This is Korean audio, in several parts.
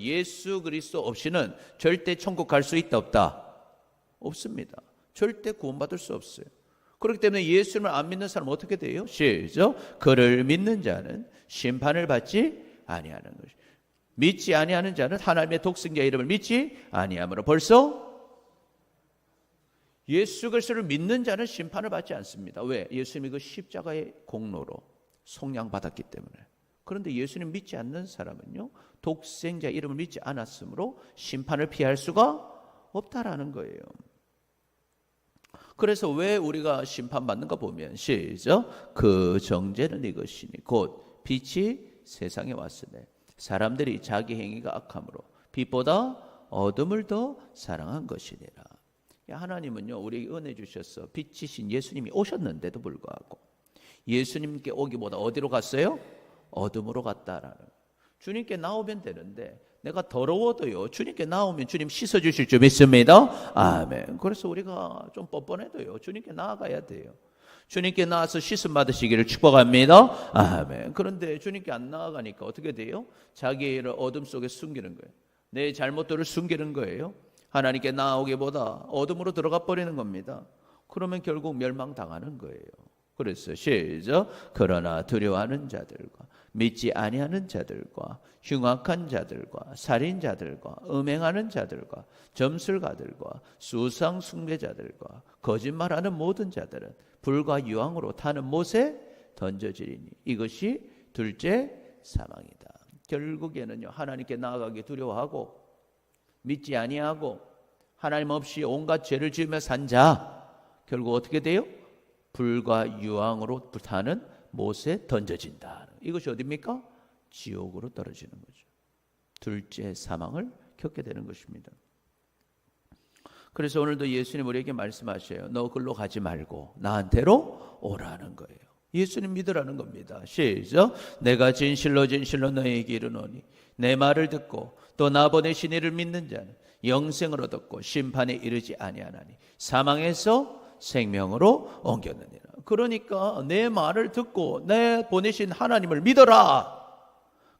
예수 그리스도 없이는 절대 천국 갈 수 있다 없다? 없습니다. 절대 구원받을 수 없어요. 그렇기 때문에 예수님을 안 믿는 사람은 어떻게 돼요? 시죠. 그를 믿는 자는 심판을 받지 아니하는 것이. 믿지 아니하는 자는 하나님의 독생자 이름을 믿지 아니하므로 벌써 예수 그리스도를 믿는 자는 심판을 받지 않습니다. 왜? 예수님이 그 십자가의 공로로 속량 받았기 때문에. 그런데 예수님 믿지 않는 사람은요. 독생자 이름을 믿지 않았으므로 심판을 피할 수가 없다라는 거예요. 그래서 왜 우리가 심판받는가 보면 시죠. 그 정죄는 이것이니 곧 빛이 세상에 왔으되 사람들이 자기 행위가 악함으로 빛보다 어둠을 더 사랑한 것이니라. 하나님은요 우리에게 은혜 주셔서 빛이신 예수님이 오셨는데도 불구하고 예수님께 오기보다 어디로 갔어요? 어둠으로 갔다라는. 주님께 나오면 되는데 내가 더러워도요. 주님께 나오면 주님 씻어 주실 줄 믿습니다. 아멘. 그래서 우리가 좀 뻔뻔해도요. 주님께 나아가야 돼요. 주님께 나와서 씻음 받으시기를 축복합니다. 아멘. 그런데 주님께 안 나아가니까 어떻게 돼요? 자기의 일을 어둠 속에 숨기는 거예요. 내 잘못들을 숨기는 거예요. 하나님께 나오기보다 어둠으로 들어가 버리는 겁니다. 그러면 결국 멸망당하는 거예요. 그래서 시작. 그러나 두려워하는 자들과 믿지 아니하는 자들과 흉악한 자들과 살인자들과 음행하는 자들과 점술가들과 수상 숭배자들과 거짓말하는 모든 자들은 불과 유황으로 타는 못에 던져지리니 이것이 둘째 사망이다. 결국에는요 하나님께 나아가기 두려워하고 믿지 아니하고 하나님 없이 온갖 죄를 지으며 산 자 결국 어떻게 돼요? 불과 유황으로 타는 못에 던져진다. 이것이 어디입니까? 지옥으로 떨어지는 거죠. 둘째 사망을 겪게 되는 것입니다. 그래서 오늘도 예수님 우리에게 말씀하셔요. 너 글로 가지 말고 나한테로 오라는 거예요. 예수님 믿으라는 겁니다. 시작. 내가 진실로 진실로 너에게 이르노니 내 말을 듣고 또 나 보내신 이를 믿는 자는 영생을 얻었고 심판에 이르지 아니하나니 사망에서 생명으로 옮겼느니라. 그러니까 내 말을 듣고 내 보내신 하나님을 믿어라.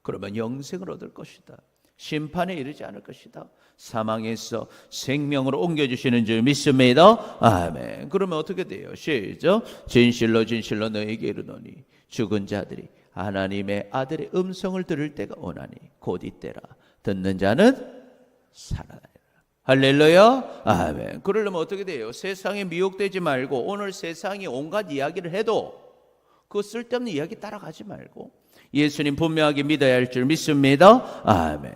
그러면 영생을 얻을 것이다. 심판에 이르지 않을 것이다. 사망에서 생명으로 옮겨주시는 줄 믿습니다. 아멘. 그러면 어떻게 돼요? 시작. 진실로 진실로 너에게 이르노니 죽은 자들이 하나님의 아들의 음성을 들을 때가 오나니 곧 이때라. 듣는 자는 살아나리라. 할렐루야. 아멘. 그러려면 어떻게 돼요? 세상에 미혹되지 말고 오늘 세상이 온갖 이야기를 해도 그 쓸데없는 이야기 따라가지 말고 예수님 분명하게 믿어야 할 줄 믿습니다. 아멘.